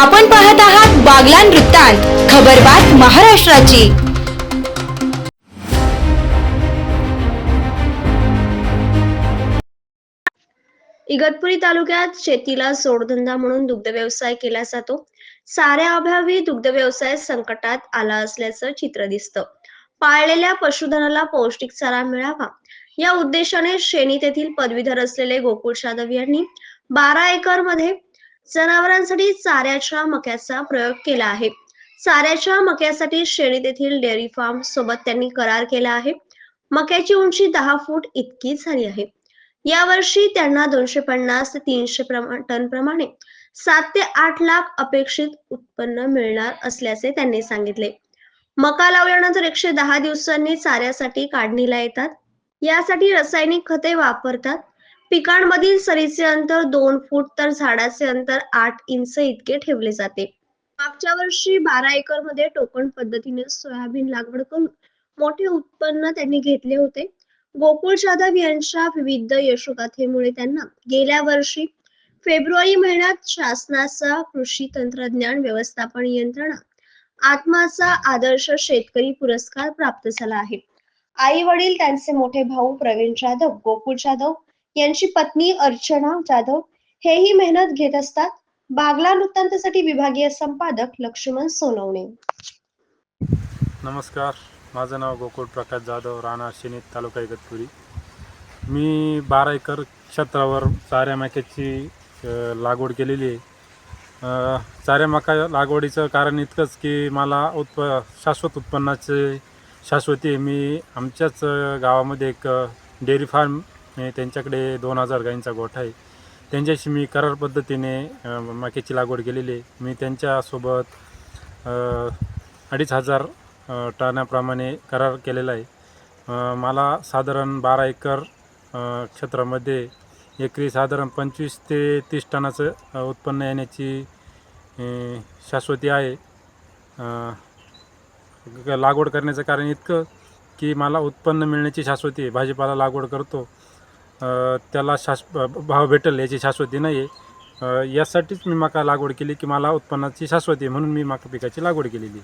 आपण पाहत आहात बागलान वृत्तांत खबरबात महाराष्ट्राची. इगतपुरी तालुक्यात शेतीला जोडधंदा म्हणून दुग्ध व्यवसाय केला जातो. साऱ्या अभावी दुग्ध व्यवसाय संकटात आला असल्याचं चित्र दिसतं. पाळलेल्या पशुधनाला पौष्टिक चारा मिळावा. या उद्देशाने शेणी तेथील पदवीधर असलेले गोकुळ जाधव यांनी बारा एकरमध्ये जनावरांसाठी चाऱ्याच्या मक्याचा प्रयोग केला आहे. चाऱ्याच्या मक्यासाठी शेणीत येथील डेअरी फार्म सोबत त्यांनी करार केला आहे. मक्याची उंची दहा फूट इतकी झाली आहे. यावर्षी त्यांना दोनशे पन्नास ते तीनशे टन प्रमाणे सात ते आठ लाख अपेक्षित उत्पन्न मिळणार असल्याचे त्यांनी सांगितले. मका लावल्यानंतर एकशे दहा दिवसांनी चाऱ्यासाठी काढणीला येतात. यासाठी रासायनिक खते वापरतात. पिकांमधील सरीचे अंतर दोन फूट तर झाडाचे अंतर आठ इंच इतके ठेवले जाते. मागच्या वर्षी बारा एकरमध्ये टोकन पद्धतीने सोयाबीन लागवड करून मोठे उत्पन्न त्यांनी घेतले होते. गोकुळ जाधव यांच्या विविध यशोगाथेमुळे त्यांना गेल्या वर्षी फेब्रुवारी महिन्यात शासनाचा कृषी तंत्रज्ञान व्यवस्थापन यंत्रणा आत्माचा आदर्श शेतकरी पुरस्कार प्राप्त झाला आहे. आई वडील त्यांचे मोठे भाऊ प्रवीण जाधव गोकुळ जाधव यांची पत्नी अर्चना जाधव हेही मेहनत घेत असतात. बागला वृत्तांतासाठी विभागीय संपादक लक्ष्मण सोनवणे. नमस्कार. माझं नाव गोकुळ प्रकाश जाधव राणा शेनीत तालुका इगतपुरी. मी बारा एकर क्षेत्रावर चाऱ्या मक्याची लागवड केलेली आहे. चाऱ्या मका लागवडीचं कारण इतकंच की मला उत्प शाश्वत उत्पन्नाचे शाश्वती मी आमच्याच गावामध्ये एक डेअरी फार्म त्यांच्याकडे दोन हजार गाईंचा गोठा आहे. त्यांच्याशी मी करार पद्धतीने मक्याची लागवड केलेली आहे. मी त्यांच्यासोबत अडीच हजार टाण्याप्रमाणे करार केलेला आहे. मला साधारण बारा एकर क्षेत्रामध्ये एकरी साधारण पंचवीस ते तीस टनाचं उत्पन्न येण्याची शाश्वती आहे. लागवड करण्याचं कारण इतकं की मला उत्पन्न मिळण्याची शाश्वती आहे. भाजीपाला लागवड करतो. त्याला शाश भाव भेटेल याची शाश्वती नाही आहे यासाठीच मी मका लागवड केली की मला उत्पन्नाची शाश्वती आहे म्हणून मी मका पिकाची लागवड केलेली